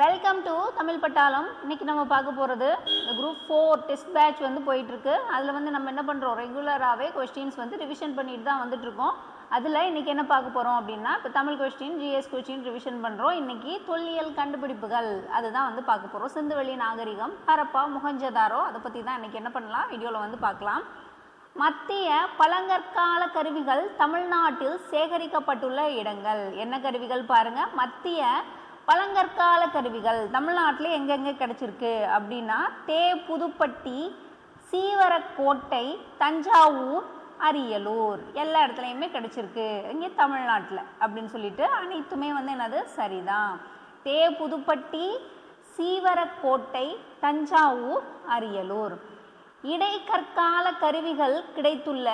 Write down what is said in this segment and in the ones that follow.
Welcome to Tamil பட்டாளம் இன்னைக்கு நம்ம பார்க்க போகிறது இந்த குரூப் ஃபோர் டெஸ்ட் பேட்ச் வந்து போயிட்டுருக்கு. அதில் வந்து நம்ம என்ன பண்ணுறோம் ரெகுலராகவே கொஸ்டின்ஸ் வந்து ரிவிஷன் பண்ணிட்டு தான் வந்துட்டுருக்கோம். அதில் இன்றைக்கி என்ன பார்க்க போகிறோம் அப்படின்னா இப்போ Tamil question G S question revision பண்ணுறோம் இன்றைக்கி தொல்லியல் கண்டுபிடிப்புகள் அதுதான் வந்து பார்க்க போகிறோம் சிந்துவெளி நாகரிகம் ஹரப்பா முகஞ்சதாரோ அதை பற்றி தான் இன்னைக்கு என்ன பண்ணலாம்? வீடியோவில் வந்து பார்க்கலாம். மத்திய பழங்கற்கால கருவிகள் தமிழ்நாட்டில் சேகரிக்கப்பட்டுள்ள இடங்கள். என்ன கருவிகள் பாருங்க? மத்திய பழங்கற்கால கருவிகள் தமிழ்நாட்டில் எங்கெங்கே கிடச்சிருக்கு அப்படின்னா தே புதுப்பட்டி சீவரக்கோட்டை தஞ்சாவூர் அரியலூர். எல்லா இடத்துலையுமே கிடச்சிருக்கு. இங்கே தமிழ்நாட்டில் அப்படின்னு சொல்லிட்டு அனைத்துமே வந்து என்னது? சரிதான். தே புதுப்பட்டி சீவரக்கோட்டை தஞ்சாவூர் அரியலூர். இடைக்கற்கால கருவிகள் கிடைத்துள்ள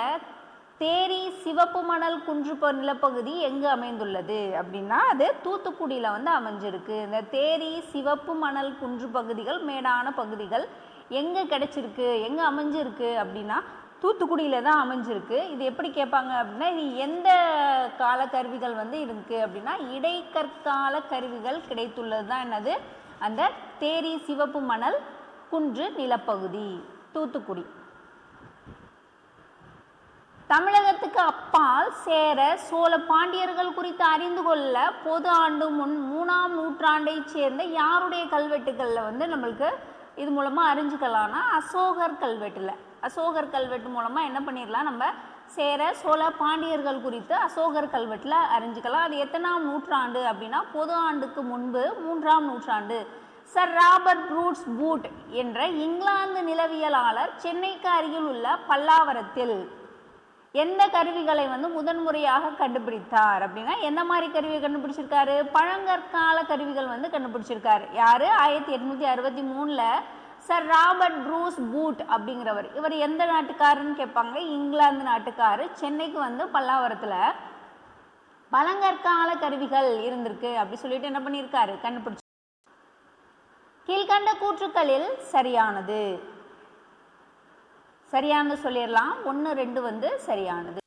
தேரி சிவப்பு மணல் குன்று ப- நிலப்பகுதி எங்கு அமைந்துள்ளது? அப்படின்னா அது தூத்துக்குடியில் வந்து அமைஞ்சிருக்கு. இந்த தேரி சிவப்பு மணல் குன்று பகுதிகள் மேடான பகுதிகள் எங்கே கிடைச்சிருக்கு? எங்கே அமைஞ்சிருக்கு? அப்படின்னா தூத்துக்குடியில் தான் அமைஞ்சிருக்கு. இது எப்படி கேட்பாங்க அப்படின்னா இது எந்த கால கருவிகள் வந்து இருக்கு அப்படின்னா இடைக்கற்கால கருவிகள் கிடைத்துள்ளது தான் என்னது? அந்த தேரி சிவப்பு மணல் குன்று நிலப்பகுதி தூத்துக்குடி. தமிழகத்துக்கு அப்பால் சேர சோழ பாண்டியர்கள் குறித்து அறிந்து கொள்ள பொது ஆண்டு முன் மூணாம் நூற்றாண்டைச் சேர்ந்த யாருடைய கல்வெட்டுகளில் வந்து நம்மளுக்கு இது மூலமாக அறிஞ்சுக்கலாம்னா அசோகர் கல்வெட்டில். அசோகர் கல்வெட்டு மூலமாக என்ன பண்ணிடலாம் நம்ம சேர சோழ பாண்டியர்கள் குறித்து அசோகர் கல்வெட்டில் அறிஞ்சுக்கலாம். அது எத்தனாம் நூற்றாண்டு அப்படின்னா பொது ஆண்டுக்கு முன்பு மூன்றாம் நூற்றாண்டு. சர் ராபர்ட் ப்ரூட்ஸ் பூட் என்ற இங்கிலாந்து நிலவியலாளர் சென்னைக்கு அருகில் உள்ள பல்லாவரத்தில். எந்த கருவிகளை வந்து முதன்முறையாக கண்டுபிடித்தார் அப்படின்னா எந்த மாதிரி கருவியை கண்டுபிடிச்சிருக்காரு? பழங்கற்கால கருவிகள் வந்து கண்டுபிடிச்சிருக்காரு. யாரு? ஆயிரத்தி எட்நூத்தி அறுபத்தி மூணுல சர் ராபர்ட் ப்ரூஸ் பூட் அப்படிங்கிறவர். இவர் எந்த நாட்டுக்காருன்னு கேட்பாங்க இங்கிலாந்து நாட்டுக்காரு. சென்னைக்கு வந்து பல்லாவரத்துல பழங்கற்கால கருவிகள் இருந்திருக்கு அப்படி சொல்லிட்டு என்ன பண்ணியிருக்காரு? கண்டுபிடிச்சு கீழ்கண்ட கூற்றுக்களில் சரியானது. சரியானது சொல்லிடலாம். ஒன்று ரெண்டு வந்து சரியானது.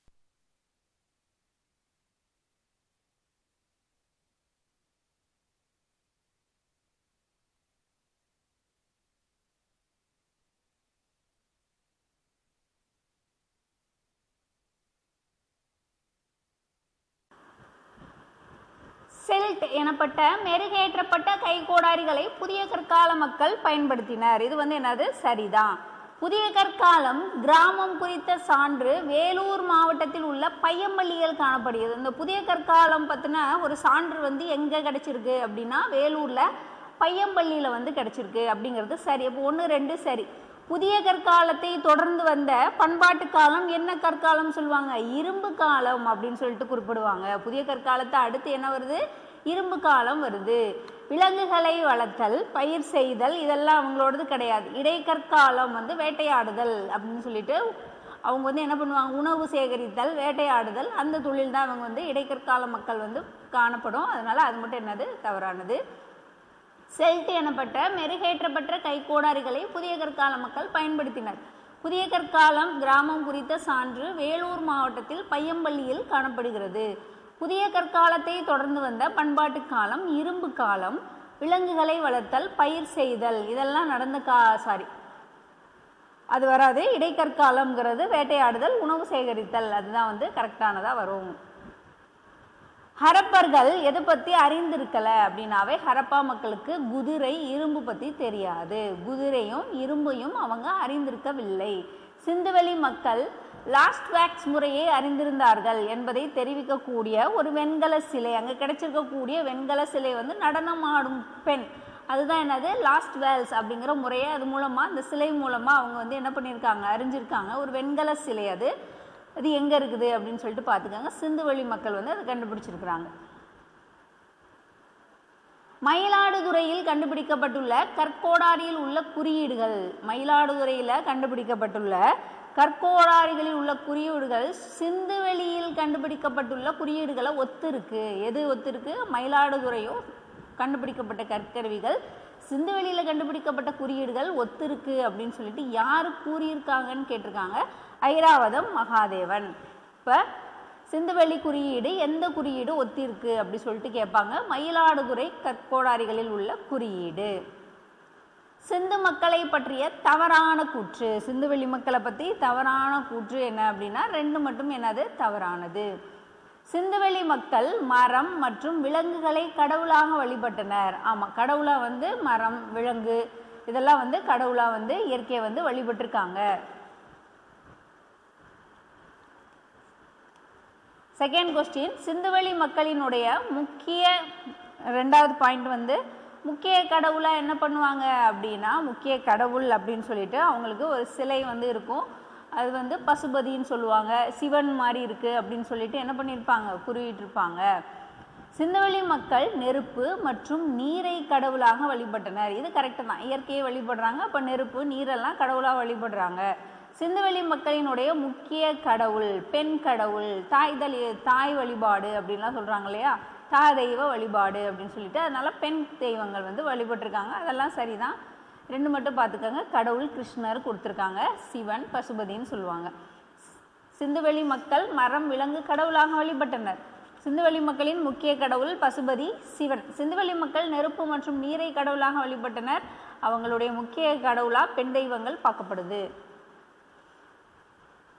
செல்ட் எனப்பட்ட மெருகேற்றப்பட்ட கைகோடாரிகளை புதிய கற்கால மக்கள் பயன்படுத்தினர். இது வந்து என்னது? சரிதான். புதிய கற்காலம் கிராமம் குறித்த சான்று வேலூர் மாவட்டத்தில் உள்ள பையம்பள்ளியில் காணப்படுகிறது. இந்த புதிய கற்காலம் பற்றின ஒரு சான்று வந்து எங்கே கிடச்சிருக்கு அப்படின்னா வேலூரில் பையம்பள்ளியில் வந்து கிடச்சிருக்கு அப்படிங்கிறது சரி. அப்போ ஒன்று ரெண்டு சரி. புதிய கற்காலத்தை தொடர்ந்து வந்த பண்பாட்டு காலம் என்ன கற்காலம் சொல்லுவாங்க? இரும்பு காலம் அப்படின்னு சொல்லிட்டு குறிப்பிடுவாங்க. புதிய கற்காலத்தை அடுத்து என்ன வருது? இரும்பு காலம் வருது. விலங்குகளை வளர்த்தல் பயிர் செய்தல் இதெல்லாம் அவங்களோடது கிடையாது. இடைக்கற்காலம் வந்து வேட்டையாடுதல் அப்படின்னு சொல்லிட்டு அவங்க வந்து என்ன பண்ணுவாங்க? உணவு சேகரித்தல் வேட்டையாடுதல் அந்த தொழில் தான் அவங்க வந்து இடைக்கற்கால மக்கள் வந்து காணப்படும். அதனால் அது மட்டும் என்னது? தவறானது. செல்ட் எனப்பட்ட மெருகேற்றப்பட்ட கைக்கோடாரிகளை புதிய கற்கால மக்கள் பயன்படுத்தினர். புதிய கற்காலம் கிராமம் குறித்த சான்று வேலூர் மாவட்டத்தில் பையம்பள்ளியில் காணப்படுகிறது. புதிய கற்காலத்தை தொடர்ந்து வந்த பண்பாட்டு காலம் இரும்பு காலம் விலங்குகளை வளர்த்தல் பயிர் செய்தல் இதெல்லாம் நடந்த கா சாரி அது வராது. இடைக்கற்காலம்ங்கிறது வேட்டையாடுதல் உணவு சேகரித்தல் அதுதான் வந்து கரெக்டானதாக வரும். ஹரப்பர்கள் எதை பற்றி அறிந்திருக்கல அப்படின்னாவே ஹரப்பா மக்களுக்கு குதிரை இரும்பு பற்றி தெரியாது. குதிரையும் இரும்பையும் அவங்க அறிந்திருக்கவில்லை. சிந்துவெளி மக்கள் லாஸ்ட் வேக்ஸ் முறையை அறிந்திருந்தார்கள் என்பதை தெரிவிக்கக்கூடிய ஒரு வெண்கல சிலை. அங்கே கிடைச்சிருக்கக்கூடிய வெண்கல சிலை வந்து நடனமாடும் பெண். அதுதான் என்னது? லாஸ்ட் வேல்ஸ் அப்படிங்கிற முறையை அது மூலமாக அந்த சிலை மூலமாக அவங்க வந்து என்ன பண்ணியிருக்காங்க? அறிஞ்சிருக்காங்க. ஒரு வெண்கல சிலை அது. அது எங்கே இருக்குது அப்படின்னு சொல்லிட்டு பார்த்துக்கோங்க. சிந்துவெளி மக்கள் வந்து அதை கண்டுபிடிச்சிருக்கிறாங்க. மயிலாடுதுறையில் கண்டுபிடிக்கப்பட்டுள்ள கற்கோடாரியில் உள்ள குறியீடுகள். மயிலாடுதுறையில் கண்டுபிடிக்கப்பட்டுள்ள கற்கோடாரிகளில் உள்ள குறியீடுகள் சிந்துவெளியில் கண்டுபிடிக்கப்பட்டுள்ள குறியீடுகளை ஒத்திருக்கு. எது ஒத்திருக்கு? மயிலாடுதுறையும் கண்டுபிடிக்கப்பட்ட கற்கருவிகள் சிந்துவெளியில் கண்டுபிடிக்கப்பட்ட குறியீடுகள் ஒத்திருக்கு அப்படின்னு சொல்லிட்டு யார் கூறியிருக்காங்கன்னு கேட்டிருக்காங்க. ஐராவதம் மகாதேவன். இப்போ சிந்துவெளி குறியீடு எந்த குறியீடு ஒத்திருக்கு அப்படி சொல்லிட்டு கேட்பாங்க. மயிலாடுதுறை கற்கோடாரிகளில் உள்ள குறியீடு. சிந்து மக்களை பற்றிய தவறான கூற்று. சிந்துவெளி மக்களை பற்றி தவறான கூற்று என்ன அப்படின்னா ரெண்டு மட்டும் என்னது? தவறானது. சிந்துவெளி மக்கள் மரம் மற்றும் விலங்குகளை கடவுளாக வழிபட்டனர். ஆமாம் கடவுளாக வந்து மரம் விலங்கு இதெல்லாம் வந்து கடவுளாக வந்து இயற்கையை வந்து வழிபட்டிருக்காங்க. செகண்ட் கொஸ்டின் சிந்துவெளி மக்களினுடைய முக்கிய ரெண்டாவது பாயிண்ட் வந்து முக்கிய கடவுளாக என்ன பண்ணுவாங்க அப்படின்னா முக்கிய கடவுள் அப்படின்னு சொல்லிட்டு அவங்களுக்கு ஒரு சிலை வந்து இருக்கும். அது வந்து பசுபதின்னு சொல்லுவாங்க. சிவன் மாதிரி இருக்குது அப்படின்னு சொல்லிட்டு என்ன பண்ணியிருப்பாங்க குறியிட்டிருப்பாங்க. சிந்துவெளி மக்கள் நெருப்பு மற்றும் நீரை கடவுளாக வழிபட்டனர். இது கரெக்டு தான். இயற்கையை வழிபடுறாங்க. அப்போ நெருப்பு நீரெல்லாம் கடவுளாக வழிபடுறாங்க. சிந்துவெளி மக்களினுடைய முக்கிய கடவுள் பெண் கடவுள் தாய் தலி தாய் வழிபாடு அப்படின்லாம் சொல்கிறாங்க இல்லையா? தாய் தெய்வ வழிபாடு அப்படின்னு சொல்லிட்டு அதனால் பெண் தெய்வங்கள் வந்து வழிபட்டிருக்காங்க. அதெல்லாம் சரிதான். ரெண்டு மட்டும் பார்த்துக்கோங்க. கடவுள் கிருஷ்ணர் கொடுத்துருக்காங்க. சிவன் பசுபதின்னு சொல்லுவாங்க. சிந்துவெளி மக்கள் மரம் விலங்கு கடவுளாக வழிபட்டனர். சிந்துவெளி மக்களின் முக்கிய கடவுள் பசுபதி சிவன். சிந்துவெளி மக்கள் நெருப்பு மற்றும் நீரை கடவுளாக வழிபட்டனர். அவங்களுடைய முக்கிய கடவுளாக பெண் தெய்வங்கள் பார்க்கப்படுது.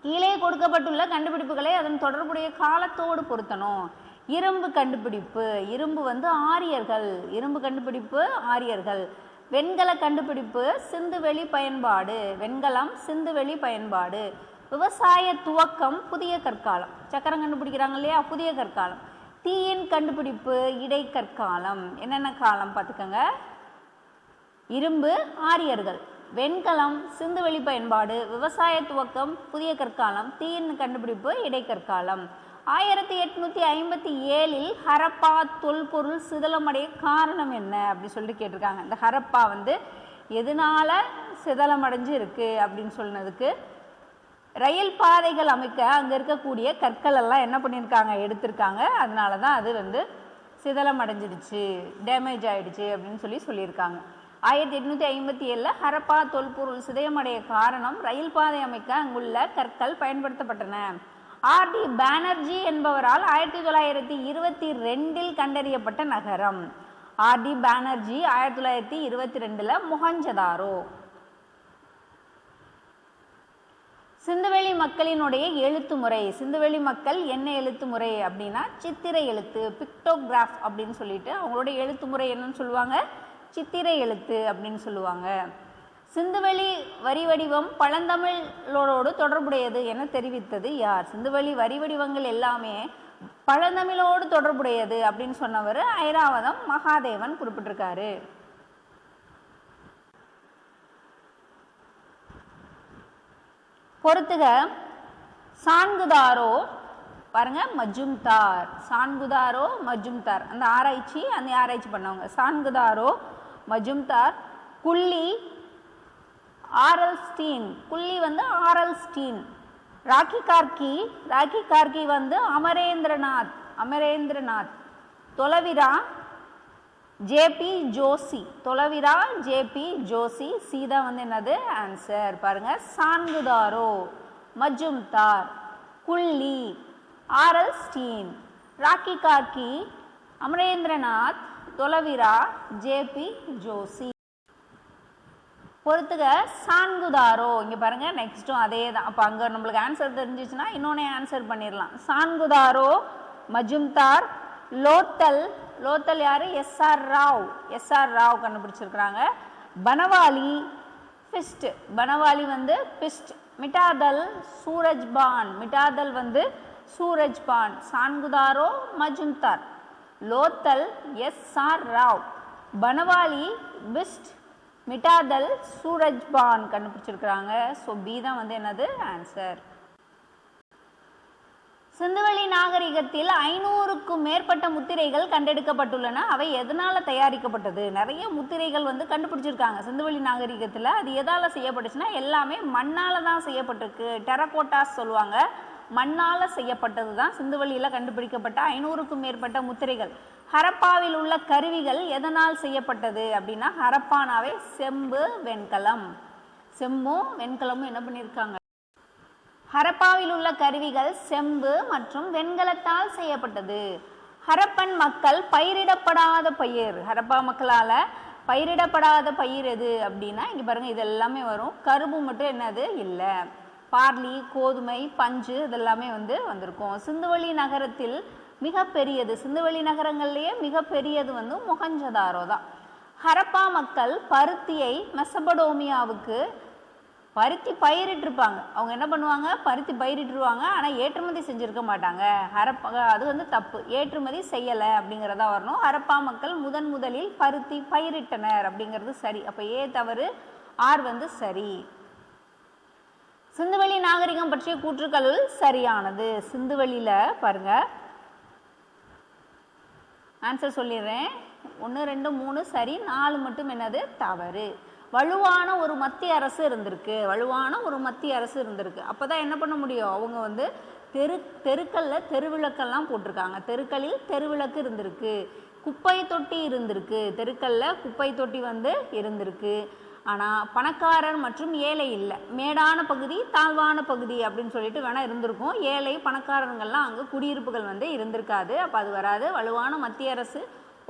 கீழே கொடுக்கப்பட்டுள்ள கண்டுபிடிப்புகளை அதன் தொடர்புடைய காலத்தோடு பொருத்தணும். இரும்பு கண்டுபிடிப்பு. இரும்பு வந்து ஆரியர்கள். இரும்பு கண்டுபிடிப்பு ஆரியர்கள். வெண்கல கண்டுபிடிப்பு சிந்துவெளி பயன்பாடு. வெண்கலம் சிந்துவெளி பயன்பாடு. விவசாய துவக்கம் புதிய கற்காலம். சக்கரம் கண்டுபிடிக்கிறாங்க இல்லையா? புதிய கற்காலம். தீயின் கண்டுபிடிப்பு இடைக்கற்காலம் என்னென்ன காலம் பார்த்துக்கோங்க? இரும்பு ஆரியர்கள். வெண்கலம் சிந்துவெளி பயன்பாடு. விவசாய துவக்கம் புதிய கற்காலம். தீயின் கண்டுபிடிப்பு இடைக்கற்காலம் ஆயிரத்தி எட்நூத்தி ஐம்பத்தி ஏழில் ஹரப்பா தொல்பொருள் சிதலமடைய காரணம் என்ன அப்படி சொல்லிட்டு கேட்டிருக்காங்க. இந்த ஹரப்பா வந்து எதனால சிதலமடைஞ்சு இருக்கு அப்படின்னு சொன்னதுக்கு ரயில் பாதைகள் அமைக்க அங்கே இருக்கக்கூடிய கற்கள் எல்லாம் என்ன பண்ணியிருக்காங்க? எடுத்திருக்காங்க. அதனால தான் அது வந்து சிதலம் அடைஞ்சிடுச்சு டேமேஜ் ஆகிடுச்சு அப்படின்னு சொல்லி சொல்லியிருக்காங்க. ஆயிரத்தி எட்நூற்றி ஐம்பத்தி ஏழில் ஹரப்பா தொல்பொருள் சிதயமடைய காரணம் ரயில் பாதை அமைக்க அங்குள்ள கற்கள் பயன்படுத்தப்பட்டன. ஆர்டி பானர்ஜி என்பவரால் ஆயிரத்தி தொள்ளாயிரத்தி இருபத்தி ரெண்டில் கண்டறியப்பட்ட நகரம். ஆர்டி பானர்ஜி ஆயிரத்தி தொள்ளாயிரத்தி இருபத்தி ரெண்டில் முகஞ்சதாரோ? சிந்துவெளி மக்களினுடைய எழுத்து முறை. சிந்துவெளி மக்கள் என்ன எழுத்து முறை அப்படின்னா சித்திரை எழுத்து பிக்டோகிராஃப் அப்படின்னு சொல்லிட்டு அவங்களுடைய எழுத்து முறை என்னன்னு சொல்லுவாங்க? சித்திரை எழுத்து அப்படின்னு சொல்லுவாங்க. சிந்துவெளி வரி வடிவம் பழந்தமிழோடு தொடர்புடையது என தெரிவித்தது யார்? சிந்துவெளி வரி வடிவங்கள் எல்லாமே பழந்தமிழோடு தொடர்புடையது அப்படின்னு சொன்னவர் ஐராவதம் மகாதேவன் குறிப்பிட்டிருக்காரு. பொறுத்துக சான்குதாரோ பாருங்க மஜும்தார். சான்குதாரோ மஜும்தார். அந்த ஆராய்ச்சி அந்த ஆராய்ச்சி பண்ணவங்க. சான்குதாரோ மஜும்தார் குள்ளி ஆரல் ஸ்டீன் குள்ளி வந்து Aurel Stein Rakhigarhi Rakhigarhi வந்து அமரேந்திரநாத் அமரேந்திரநாத். தொலவிரா ஜேபி ஜோசி. தொலவிரா ஜேபி ஜோசி. சீதா வந்து என்னது? ஆன்சர் பாருங்க. Chanhudaro Majumdar Kulli Aurel Stein Rakhigarhi Amarendranath. Dholavira J P Joshi. பொறுத்துக சான்குதாரோ? இங்கே பாருங்க நெக்ஸ்ட்டும் அதே தான் அப்போ அங்கே நம்மளுக்கு ஆன்சர் தெரிஞ்சிச்சுன்னா இன்னொன்னே ஆன்சர் பண்ணிடலாம் சான்குதாரோ மஜும்தார் லோத்தல் லோத்தல் யார்? எஸ்ஆர் ராவ். எஸ்ஆர் ராவ் கண்டுபிடிச்சிருக்கிறாங்க. பனவாலி ஃபிஸ்ட் பனவாலி வந்து ஃபிஸ்ட் மிட்டாதல் சூரஜ்பான். மிட்டாதல் வந்து Surajbhan. Chanhudaro Majumdar. Lothal S R Rao. Banawali Bisht Mitathal Surajbhan கண்டுபிடிச்சிருக்கிறாங்க. ஸோ பி தான் வந்து என்னது? ஆன்சர் சிந்துவெளி நாகரிகத்தில் ஐநூறுக்கும் மேற்பட்ட முத்திரைகள் கண்டெடுக்கப்பட்டுள்ளன. அவை எதனால் தயாரிக்கப்பட்டது? நிறைய முத்திரைகள் வந்து கண்டுபிடிச்சிருக்காங்க சிந்துவெளி நாகரிகத்தில். அது எதால் செய்யப்பட்டுச்சுன்னா எல்லாமே மண்ணால் தான் செய்யப்பட்டிருக்கு. டெரகோட்டாஸ் சொல்லுவாங்க. மண்ணால் செய்யப்பட்டது தான் சிந்துவெளியில் கண்டுபிடிக்கப்பட்ட ஐநூறுக்கும் மேற்பட்ட முத்திரைகள். ஹரப்பாவில் உள்ள கருவிகள் எதனால் செய்யப்பட்டது அப்படின்னா ஹரப்பானாவே செம்பு வெண்கலம். செம்பும் வெண்கலமும் என்ன பண்ணியிருக்காங்க? ஹரப்பாவில் உள்ள கருவிகள் செம்பு மற்றும் வெண்கலத்தால் செய்யப்பட்டது. ஹரப்பன் மக்கள் பயிரிடப்படாத பயிர். ஹரப்பா மக்களால் பயிரிடப்படாத பயிர் எது அப்படின்னா இங்கே பாருங்கள் இது எல்லாமே வரும். கரும்பு மட்டும் என்னது? இல்லை. பார்லி கோதுமை பஞ்சு இதெல்லாமே வந்து வந்திருக்கும். சிந்துவெளி நகரத்தில் மிகப்பெரியது. சிந்துவெளி நகரங்கள்லேயே மிகப்பெரியது வந்து மொஹஞ்சதாரோ தான். ஹரப்பா மக்கள் பருத்தியை மெசபடோமியாவுக்கு பருத்தி பயிரிட்டிருப்பாங்க. அவங்க என்ன பண்ணுவாங்க? பருத்தி பயிரிட்டுருவாங்க. ஆனால் ஏற்றுமதி செஞ்சுருக்க மாட்டாங்க. ஹரப்பா அது வந்து தப்பு. ஏற்றுமதி செய்யலை அப்படிங்கிறதா வரணும். ஹரப்பா மக்கள் முதன் முதலில் பருத்தி பயிரிட்டனர் அப்படிங்கிறது சரி. அப்போ ஏ தவறு? ஆர் வந்து சரி. சிந்துவெளி நாகரிகம் பற்றிய கூற்றுக்களுள் சரியானது. சிந்துவெளியில் பாருங்கள் ஆன்சர் சொல்லிடுறேன். ஒன்று ரெண்டு மூணு சரி நாலு மட்டும் என்னது? தவறு. வலுவான ஒரு மத்திய அரசு இருந்திருக்கு. வலுவான ஒரு மத்திய அரசு இருந்திருக்கு. அப்போ தான் என்ன பண்ண முடியும்? அவங்க வந்து தெரு தெருக்களில் தெருவிளக்கெல்லாம் போட்டிருக்காங்க. தெருக்களில் தெருவிளக்கு இருந்திருக்கு. குப்பை தொட்டி இருந்திருக்கு. தெருக்களில் குப்பை தொட்டி வந்து இருந்திருக்கு. ஆனால் பணக்காரர் மற்றும் ஏழை இல்லை. மேடான பகுதி தாழ்வான பகுதி அப்படின்னு சொல்லிட்டு வேணால் இருந்திருக்கும். ஏழை பணக்காரங்கள்லாம் அங்கே குடியிருப்புகள் வந்து இருந்திருக்காது. அப்போ அது வராது. வலுவான மத்திய அரசு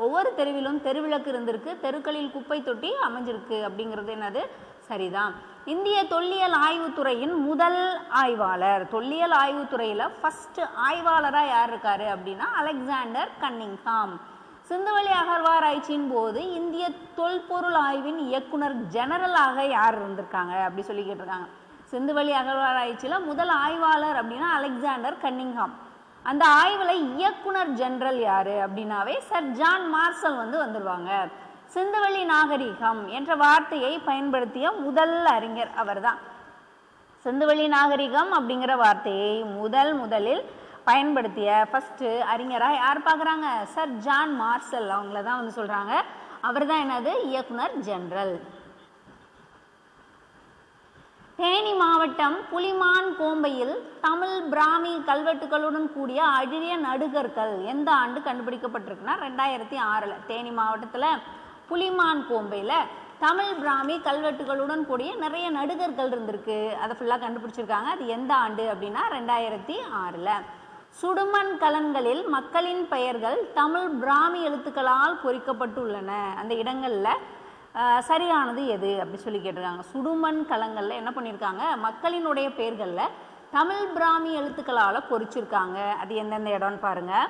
ஒவ்வொரு தெருவிலும் தெருவிளக்கு இருந்திருக்கு. தெருக்களில் குப்பை தொட்டி அமைஞ்சிருக்கு அப்படிங்கிறது என்னது? சரிதான். இந்திய தொல்லியல் ஆய்வுத்துறையின் முதல் ஆய்வாளர். தொல்லியல் ஆய்வுத்துறையில் ஃபஸ்ட்டு ஆய்வாளராக யார் இருக்காரு அப்படின்னா அலெக்சாண்டர் கன்னிங்ஹாம். சிந்துவெளி அகழ்வாராய்ச்சியின் போது இந்திய தொல்பொருள் ஆய்வின் இயக்குனர் ஜெனரலாக யார் இருந்திருக்காங்க அப்படி சொல்லி கேட்டிருக்காங்க. சிந்துவெளி அகழ்வாராய்ச்சியில் முதல் ஆய்வாளர் அப்படின்னா அலெக்சாண்டர் கன்னிங்ஹாம் அந்த ஆய்வில் இயக்குனர் ஜெனரல் யார் அப்படின்னாவே சர் ஜான் மார்சல் வந்து வந்துடுவாங்க சிந்துவெளி நாகரிகம் என்ற வார்த்தையை பயன்படுத்திய முதல் அறிஞர் அவர்தான். சிந்துவெளி நாகரிகம் அப்படிங்கிற வார்த்தையை முதல் முதலில் பயன்படுத்திய ஃபஸ்ட்டு அறிஞராக யார் பார்க்குறாங்க? சர் ஜான் மார்சல் அவங்கள தான் வந்து சொல்கிறாங்க அவர் தான் என்னது? இயக்குனர் ஜெனரல் தேனி மாவட்டம் புலிமான் கோம்பையில் தமிழ் பிராமி கல்வெட்டுகளுடன் கூடிய அழிய நடுகற்கள் எந்த ஆண்டு கண்டுபிடிக்கப்பட்டிருக்குன்னா? ரெண்டாயிரத்தி ஆறில். தேனி மாவட்டத்தில் புலிமான் கோம்பையில் தமிழ் பிராமி கல்வெட்டுகளுடன் கூடிய நிறைய நடுகர்கள் இருந்திருக்கு. அதை ஃபுல்லாக கண்டுபிடிச்சிருக்காங்க. அது எந்த ஆண்டு அப்படின்னா? ரெண்டாயிரத்தி ஆறில். சுடுமண் கலன்களில் மக்களின் பெயர்கள் தமிழ் பிராமி எழுத்துக்களால் பொறிக்கப்பட்டுள்ளன. அந்த இடங்களில் சரியானது எது அப்படி சொல்லி கேட்டிருக்காங்க. சுடுமண் கலங்களில் என்ன பண்ணியிருக்காங்க? மக்களினுடைய பெயர்களில் தமிழ் பிராமி எழுத்துக்களால் பொறிச்சிருக்காங்க. அது எந்தெந்த இடம்னு பாருங்கள்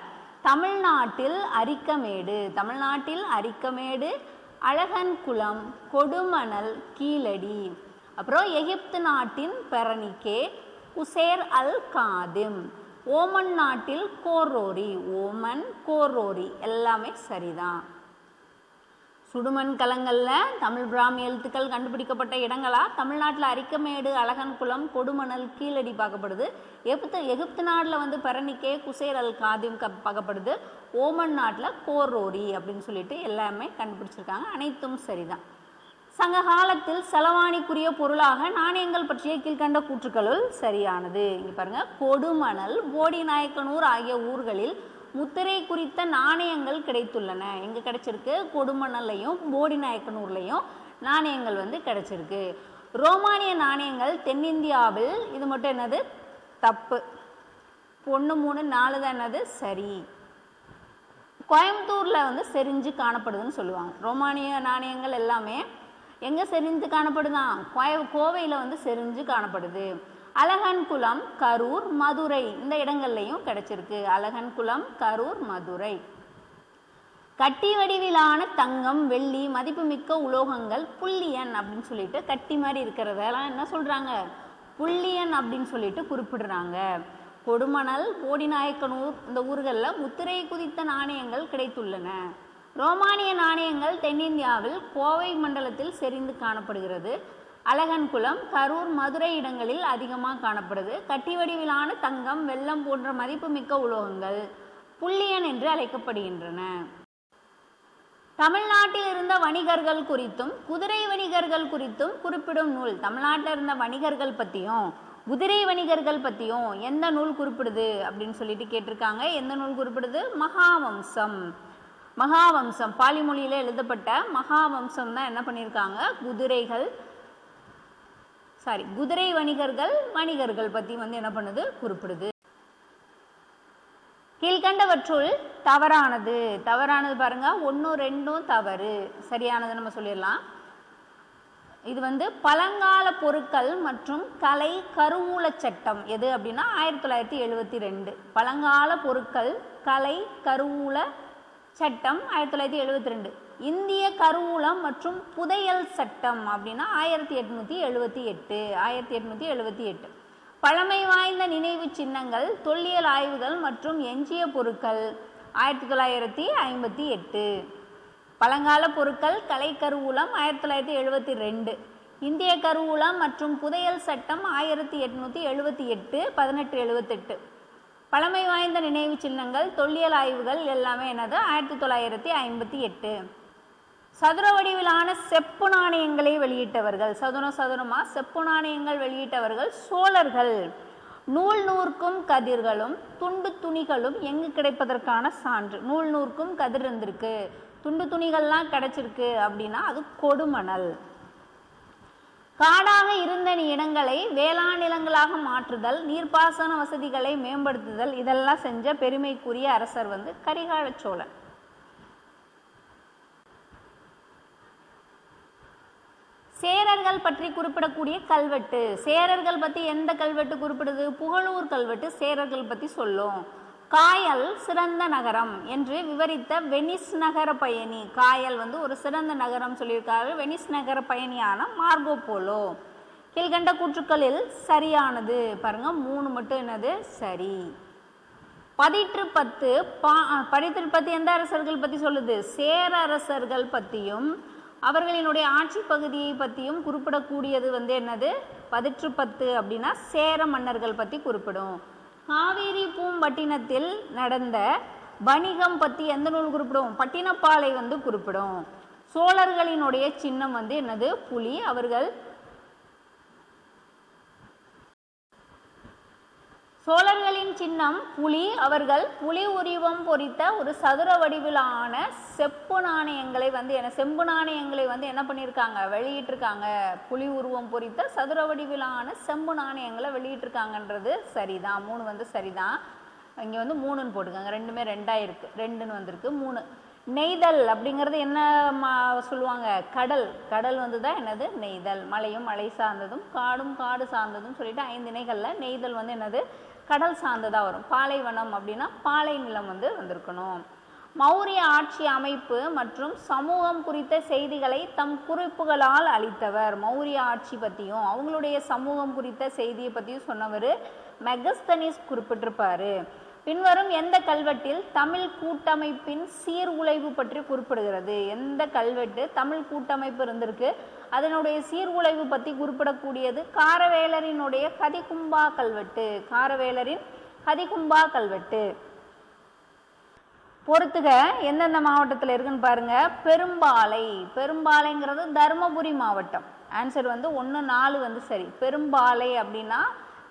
தமிழ்நாட்டில் அரிக்கமேடு தமிழ்நாட்டில் அரிக்கமேடு அழகன்குளம் கொடுமணல் கீழடி அப்புறம் எகிப்து நாட்டின் பெரணிக்கே உசேர் அல் காதிம் ஓமன் நாட்டில் கோரோரி ஓமன் கோரோரி எல்லாமே சரிதான். சுடுமண் கலங்களில் தமிழ் பிராமி எழுத்துக்கள் கண்டுபிடிக்கப்பட்ட இடங்களா? தமிழ்நாட்டில் அரிக்கமேடு அழகன்குளம் கொடுமணல் கீழடி பார்க்கப்படுது எகிப்து எகிப்து நாட்டில் வந்து பரணிக்கே குசேர் அல் காதிம் க பார்க்கப்படுது ஓமன் நாட்டில் கோரோரி அப்படின்னு சொல்லிட்டு எல்லாமே கண்டுபிடிச்சிருக்காங்க. அனைத்தும் சரிதான். சங்க காலத்தில் செலவாணிக்குரிய பொருளாக நாணயங்கள் பற்றிய கீழ்கண்ட கூற்றுக்களுள் சரியானது. இங்கே பாருங்க. கொடுமணல் போடிநாயக்கனூர் ஆகிய ஊர்களில் முத்திரை குறித்த நாணயங்கள் கிடைத்துள்ளன. எங்க கிடைச்சிருக்கு? கொடுமணல்லையும் போடிநாயக்கனூர்லையும் நாணயங்கள் வந்து கிடைச்சிருக்கு. ரோமானிய நாணயங்கள் தென்னிந்தியாவில் இது மட்டும் என்னது? தப்பு. ஒன்று மூணு நாலு தான் என்னது? சரி. கோயம்புத்தூரில் வந்து செறிஞ்சு காணப்படுதுன்னு சொல்லுவாங்க. ரோமானிய நாணயங்கள் எல்லாமே எங்கே செறிஞ்சு காணப்படுதான் கோய கோவையில் வந்து செறிஞ்சு காணப்படுது. அழகன்குளம் கரூர் மதுரை. இந்த இடங்கள்லையும் கிடைச்சிருக்கு. அழகன்குளம் கரூர் மதுரை. கட்டி வடிவிலான தங்கம் வெள்ளி மதிப்புமிக்க உலோகங்கள் புள்ளியன் அப்படின்னு சொல்லிட்டு கட்டி மாதிரி இருக்கிறதெல்லாம் என்ன சொல்கிறாங்க புள்ளியன் அப்படின்னு சொல்லிட்டு குறிப்பிடுறாங்க. கொடுமணல் போடிநாயக்கனூர் இந்த ஊர்களில் முத்திரை குதித்த நாணயங்கள் கிடைத்துள்ளன. ரோமானிய நாணயங்கள் தென்னிந்தியாவில் கோவை மண்டலத்தில் செறிந்து காணப்படுகிறது. அழகன்குளம் கரூர் மதுரை இடங்களில் அதிகமாக காணப்படுது. கட்டி வடிவிலான தங்கம் வெள்ளம் போன்ற மதிப்புமிக்க உலோகங்கள் புள்ளியன் என்று அழைக்கப்படுகின்றன. தமிழ்நாட்டில் இருந்த வணிகர்கள் குறித்தும் குதிரை வணிகர்கள் குறித்தும் குறிப்பிடும் நூல் தமிழ்நாட்டில் இருந்த வணிகர்கள் பற்றியும் குதிரை வணிகர்கள் பற்றியும் எந்த நூல் குறிப்பிடுது அப்படின்னு சொல்லிட்டு கேட்டிருக்காங்க. எந்த நூல் குறிப்பிடுது? மகாவம்சம். மகாவம்சம். பாலிமொழியில் எழுதப்பட்ட மகாவம்சம் தான் என்ன பண்ணியிருக்காங்க? குதிரைகள். சாரி குதிரை வணிகர்கள் வணிகர்கள் பற்றி வந்து என்ன பண்ணுது? குறிப்பிடுது. கீழ்கண்டவற்றுள் தவறானது. தவறானது பாருங்க. ஒன்றும் ரெண்டும் தவறு. சரியானது நம்ம சொல்லிடலாம். இது வந்து பழங்கால பொருட்கள் மற்றும் கலை கருவூல சட்டம். எது அப்படின்னா ஆயிரத்தி தொள்ளாயிரத்தி எழுபத்தி ரெண்டு. பழங்கால பொருட்கள் கலை கருவூல சட்டம் ஆயிரத்தி தொள்ளாயிரத்தி எழுபத்தி ரெண்டு. இந்திய கருவூலம் மற்றும் புதையல் சட்டம் அப்படின்னா ஆயிரத்தி எட்நூற்றி எழுபத்தி எட்டு ஆயிரத்தி எட்நூற்றி எழுபத்தி எட்டு. பழமை வாய்ந்த நினைவு சின்னங்கள் தொல்லியல் ஆய்வுகள் மற்றும் எஞ்சிய பொருட்கள் ஆயிரத்தி தொள்ளாயிரத்தி ஐம்பத்தி எட்டு. பழங்கால பொருட்கள் கலை கருவூலம் ஆயிரத்தி தொள்ளாயிரத்தி எழுபத்தி ரெண்டு. இந்திய கருவூலம் மற்றும் புதையல் சட்டம் ஆயிரத்தி எட்நூற்றி எழுபத்தி எட்டு பதினெட்டு எழுபத்தெட்டு பழமை வாய்ந்த நினைவு சின்னங்கள் தொல்லியல் ஆய்வுகள் எல்லாமே என்னது? ஆயிரத்தி தொள்ளாயிரத்தி ஐம்பத்தி எட்டு. சதுர வடிவிலான செப்பு நாணயங்களை வெளியிட்டவர்கள். சதுர சதுரமா? செப்பு நாணயங்கள் வெளியிட்டவர்கள் சோழர்கள். நூல் நூற்கும் கதிர்களும் துண்டு துணிகளும் எங்கு கிடைப்பதற்கான சான்று? நூல் நூற்கும் கதிர் இருந்திருக்கு. துண்டு துணிகள்லாம் கிடைச்சிருக்கு அப்படின்னா அது கொடுமணல். காடாக இருந்த இடங்களை வேளாண் நிலங்களாக மாற்றுதல் நீர்ப்பாசன வசதிகளை மேம்படுத்துதல் இதெல்லாம் செஞ்ச பெருமைக்குரிய அரசர் வந்து கரிகால சோழன். சேரர்கள் பற்றி குறிப்பிடக்கூடிய கல்வெட்டு. சேரர்கள் பற்றி எந்த கல்வெட்டு குறிப்பிடுது? புகழூர் கல்வெட்டு சேரர்கள் பற்றி சொல்லும். காயல் சிறந்த நகரம் என்று விவரித்த வெனிஸ் நகர பயணி. காயல் வந்து ஒரு சிறந்த நகரம் சொல்லியிருக்காரு. வெனிஸ் நகர பயணியான மார்கோ போலோ. கீழ்கண்ட கூற்றுக்களில் சரியானது. பாருங்க மூணு மட்டும் என்னது? சரி. பதிற்று பத்து பா பதிற்று பத்து எந்த அரசர்கள் பற்றி சொல்லுது? சேர அரசர்கள் பற்றியும் அவர்களினுடைய ஆட்சி பகுதியை பற்றியும் குறிப்பிடக்கூடியது வந்து என்னது? பதிற்று பத்து அப்படின்னா சேர மன்னர்கள் பற்றி குறிப்பிடும். காவேரி பூம்பட்டினத்தில் நடந்த வணிகம் பற்றி எந்த நூல் குறிப்பிடும்? பட்டினப்பாலை வந்து குறிப்பிடும். சோழர்களினுடைய சின்னம் வந்து என்னது? புலி. அவர்கள் சோழர்களின் சின்னம் புலி அவர்கள் புலி உருவம் பொறித்த ஒரு சதுர வடிவிலான செப்பு நாணயங்களை வந்து என்ன செம்பு நாணயங்களை வந்து என்ன பண்ணியிருக்காங்க? வெளியிட்டிருக்காங்க. புலி உருவம் பொறித்த சதுர வடிவிலான செம்பு நாணயங்களை வெளியிட்டிருக்காங்கன்றது சரிதான். மூணு வந்து சரிதான். இங்கே வந்து மூணுன்னு போட்டுக்கோங்க ரெண்டுமே ரெண்டாக இருக்கு. ரெண்டுன்னு வந்திருக்கு. மூணு. நெய்தல் அப்படிங்கிறது என்ன மா- சொல்லுவாங்க? கடல். கடல் வந்து தான் என்னது? நெய்தல். மலையும் மலை சார்ந்ததும் காடும் காடு சார்ந்ததும் சொல்லிட்டு ஐந்து இணைகளில் நெய்தல் வந்து என்னது? கடல் சார்ந்ததாக வரும். பாலைவனம் அப்படின்னா பாலை நிலம் வந்து வந்திருக்கணும். மௌரிய ஆட்சி அமைப்பு மற்றும் சமூகம் குறித்த செய்திகளை தம் குறிப்புகளால் அளித்தவர். மௌரிய ஆட்சி பற்றியும் அவங்களுடைய சமூகம் குறித்த செய்தியை பற்றியும் சொன்னவர் மெகஸ்தனிஸ் குறிப்பிட்டிருப்பாரு. பின்வரும் எந்த கல்வெட்டில் தமிழ் கூட்டமைப்பின் சீர்குலைவு பற்றி குறிப்பிடுகிறது? எந்த கல்வெட்டு தமிழ் கூட்டமைப்பு இருந்திருக்கு? அதனுடைய சீர்குலைவு பற்றி குறிப்பிடக்கூடியது காரவேலரினுடைய கதிகும்பா கல்வெட்டு. காரவேலரின் கதிகும்பா கல்வெட்டு. பொறுத்துக எந்தெந்த மாவட்டத்தில் இருக்குன்னு பாருங்க. பெரும்பாலை. பெரும்பாலைங்கிறது தருமபுரி மாவட்டம். ஆன்சர் வந்து ஒன்று நாலு வந்து சரி. பெரும்பாலை அப்படின்னா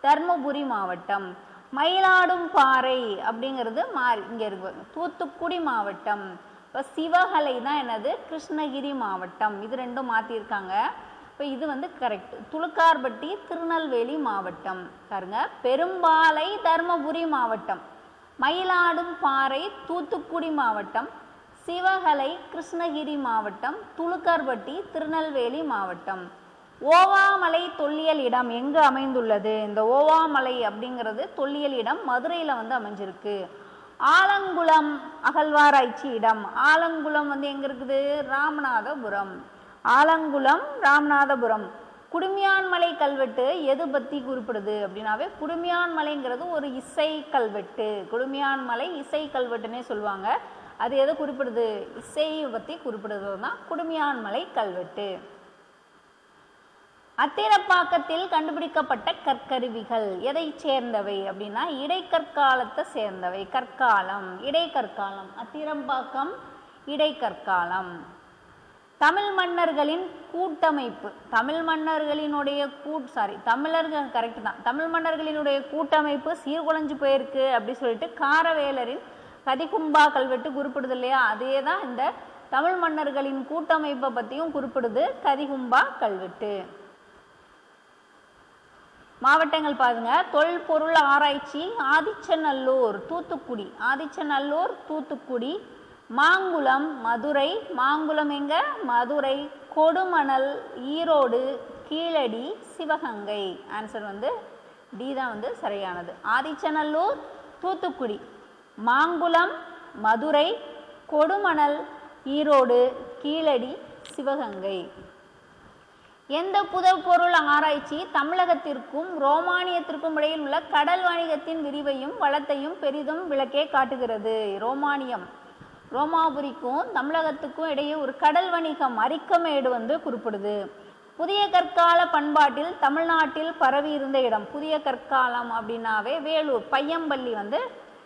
தருமபுரி மாவட்டம். மயிலாடும் பாறை அப்படிங்கிறது மாறி இங்கே இருக்கு. தூத்துக்குடி மாவட்டம். இப்போ சிவகலை தான் என்னது? கிருஷ்ணகிரி மாவட்டம். இது ரெண்டும் மாற்றிருக்காங்க இப்போ இது வந்து கரெக்ட் துளுக்கார்பட்டி திருநெல்வேலி மாவட்டம். பாருங்க. பெரும்பாலை தருமபுரி மாவட்டம். மயிலாடும் பாறை தூத்துக்குடி மாவட்டம். சிவகலை கிருஷ்ணகிரி மாவட்டம். துளுக்கார்பட்டி திருநெல்வேலி மாவட்டம். ஓவாமலை தொல்லியல் இடம் எங்கு அமைந்துள்ளது? இந்த ஓவாமலை அப்படிங்கிறது தொல்லியல் இடம் மதுரையில் வந்து அமைஞ்சிருக்கு. ஆலங்குளம் அகழ்வாராய்ச்சி இடம். ஆலங்குளம் வந்து எங்கே இருக்குது? ராமநாதபுரம். ஆலங்குளம் ராமநாதபுரம். குடுமியான்மலை கல்வெட்டு எது பற்றி குறிப்பிடுது அப்படின்னாவே குடுமியான்மலைங்கிறது ஒரு இசை கல்வெட்டு. குடுமியான்மலை இசை கல்வெட்டுன்னே சொல்லுவாங்க. அது எதை குறிப்பிடுது? இசையை பற்றி குறிப்பிடுறது தான் குடுமியான்மலை கல்வெட்டு. அத்திரப்பாக்கத்தில் கண்டுபிடிக்கப்பட்ட கற்கருவிகள் எதை சேர்ந்தவை அப்படின்னா இடைக்கற்காலத்தை சேர்ந்தவை. கற்காலம் இடைக்கற்காலம். அத்திரம்பாக்கம் இடைக்கற்காலம். தமிழ் மன்னர்களின் கூட்டமைப்பு. தமிழ் மன்னர்களினுடைய கூட் சாரி தமிழர்கள் கரெக்டு தான். தமிழ் மன்னர்களினுடைய கூட்டமைப்பு சீர்குலைஞ்சு போயிருக்கு அப்படி சொல்லிட்டு காரவேலரின் கதிகும்பா கல்வெட்டு குறிப்பிடுது இல்லையா? அதே தான் இந்த தமிழ் மன்னர்களின் கூட்டமைப்பை பற்றியும் குறிப்பிடுது கதிகும்பா கல்வெட்டு. மாவட்டங்கள் பாருங்க. தொல்பொருள் ஆராய்ச்சி ஆதிச்சநல்லூர் தூத்துக்குடி. ஆதிச்சநல்லூர் தூத்துக்குடி. மாங்குளம் மதுரை. மாங்குளம் எங்க? மதுரை. கொடுமணல் ஈரோடு கீழடி சிவகங்கை. ஆன்சர் வந்து டி தான் வந்து சரியானது. ஆதிச்சநல்லூர் தூத்துக்குடி. மாங்குளம் மதுரை. கொடுமணல் ஈரோடு கீழடி சிவகங்கை. எந்த புதப்பொருள் ஆராய்ச்சி தமிழகத்திற்கும் ரோமானியத்திற்கும் இடையில் உள்ள கடல் வணிகத்தின் விரிவையும் வளத்தையும் பெரிதும் விளக்கே காட்டுகிறது. ரோமானியம். ரோமாபுரிக்கும் தமிழகத்துக்கும் இடையே ஒரு கடல் வணிகம் அரிக்கமேடு வந்து குறிப்பிடுது. புதிய கற்கால பண்பாட்டில் தமிழ்நாட்டில் பரவி இருந்த இடம். புதிய கற்காலம் அப்படின்னாவே வேலூர் பையம்பள்ளி வந்து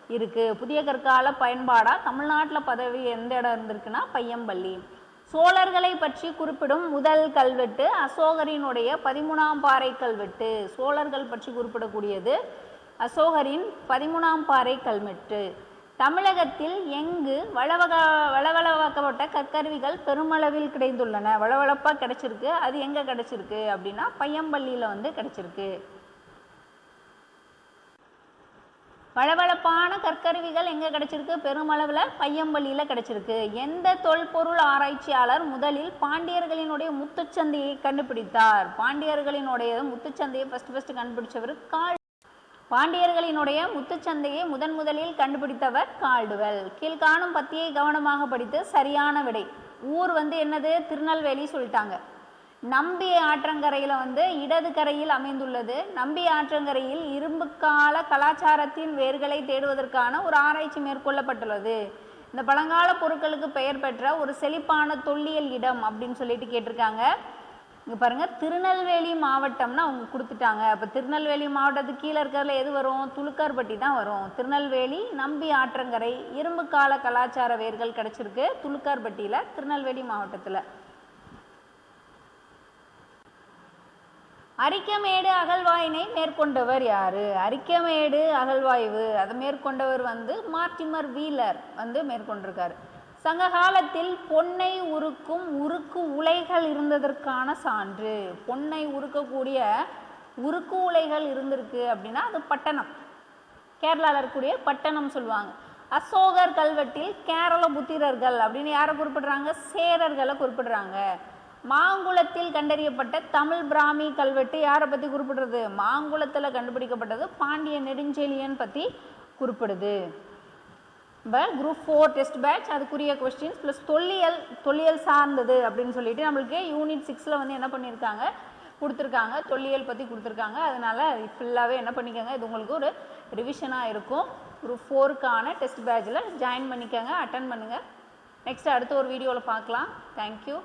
இருக்குது புதிய கற்கால பயன்பாடாக தமிழ்நாட்டில் பதவி எந்த இடம் இருந்திருக்குன்னா பையம்பள்ளி. சோழர்களை பற்றி குறிப்பிடும் முதல் கல்வெட்டு அசோகரினுடைய பதிமூணாம் பாறை கல்வெட்டு. சோழர்கள் பற்றி குறிப்பிடக்கூடியது அசோகரின் பதிமூணாம் பாறை கல்வெட்டு. தமிழகத்தில் எங்கு வளவக வளவளவாக்கப்பட்ட கற்கருவிகள் பெருமளவில் கிடைத்துள்ளன வளவளப்பாக கிடைச்சிருக்கு. அது எங்கே கிடைச்சிருக்கு? அப்படின்னா பையம்பள்ளியில் வந்து கிடைச்சிருக்கு. வளவளப்பான கற்கருவிகள் எங்கே கிடச்சிருக்கு? பெருமளவில் பையம்பள்ளியில் கிடச்சிருக்கு. எந்த தொல்பொருள் ஆராய்ச்சியாளர் முதலில் பாண்டியர்களினுடைய முத்துச்சந்தையை கண்டுபிடித்தார்? பாண்டியர்களினுடைய முத்துச்சந்தையை ஃபஸ்ட்டு ஃபஸ்ட்டு கண்டுபிடிச்சவர் கால் பாண்டியர்களினுடைய முத்துச்சந்தையை முதன் முதலில் கண்டுபிடித்தவர் கால்டுவெல். கீழ்காணும் பத்தியை கவனமாக படித்து சரியான விடை. ஊர் வந்து என்னது? திருநெல்வேலி சொல்லிட்டாங்க. நம்பி ஆற்றங்கரையில் வந்து இடது கரையில் அமைந்துள்ளது. நம்பி ஆற்றங்கரையில் இரும்புக்கால கலாச்சாரத்தின் வேர்களை தேடுவதற்கான ஒரு ஆராய்ச்சி மேற்கொள்ளப்பட்டுள்ளது. இந்த பழங்கால பொருட்களுக்கு பெயர் பெற்ற ஒரு செழிப்பான தொல்லியல் இடம் அப்படின்னு சொல்லிட்டு கேட்டிருக்காங்க. இங்கே பாருங்க திருநெல்வேலி மாவட்டம்னு அவங்க கொடுத்துட்டாங்க. அப்போ திருநெல்வேலி மாவட்டத்துக்கு கீழே இருக்கிறதுல எது வரும்? துளுக்கார்பட்டி தான் வரும். திருநெல்வேலி நம்பி ஆற்றங்கரை இரும்புக்கால கலாச்சார வேர்கள் கிடச்சிருக்கு துளுக்கார்பட்டியில் திருநெல்வேலி மாவட்டத்தில். அரிக்கமேடு அகழ்வாயினை மேற்கொண்டவர் யாரு? அரிக்கமேடு அகழ்வாய்வு. அதை மேற்கொண்டவர் வந்து மார்டிமர் வீலர் வந்து மேற்கொண்டிருக்காரு. சங்க காலத்தில் பொன்னை உருக்கும் உருக்கு உலைகள் இருந்ததற்கான சான்று. பொன்னை உருக்கக்கூடிய உருக்கு உலைகள் இருந்திருக்கு அப்படின்னா அது பட்டணம். கேரளாவில் இருக்கக்கூடிய பட்டணம் சொல்லுவாங்க. அசோகர் கல்வெட்டில் கேரள புத்திரர்கள் அப்படின்னு யாரை குறிப்பிடுறாங்க? சேரர்களை குறிப்பிடுறாங்க. மாங்குளத்தில் கண்டறியப்பட்ட தமிழ் பிராமி கல்வெட்டு யாரை பற்றி குறிப்பிடுறது? மாங்குளத்தில் கண்டுபிடிக்கப்பட்டது பாண்டிய நெடுஞ்செழியன் பற்றி குறிப்பிடுது. இப்போ குரூப் ஃபோர் டெஸ்ட் பேட்ச் அதுக்குரிய கொஸ்டின்ஸ் ப்ளஸ் தொல்லியல் தொல்லியல் சார்ந்தது அப்படின்னு சொல்லிட்டு நம்மளுக்கு யூனிட் சிக்ஸில் வந்து என்ன பண்ணியிருக்காங்க கொடுத்துருக்காங்க. தொல்லியல் பற்றி கொடுத்துருக்காங்க. அதனால் ஃபுல்லாகவே என்ன பண்ணிக்கோங்க? இது உங்களுக்கு ஒரு ரிவிஷனாக இருக்கும். குரூப் ஃபோருக்கான டெஸ்ட் பேட்சில் ஜாயின் பண்ணிக்கோங்க அட்டன் பண்ணுங்கள் நெக்ஸ்ட் அடுத்த ஒரு வீடியோவில் பார்க்கலாம். தேங்க்யூ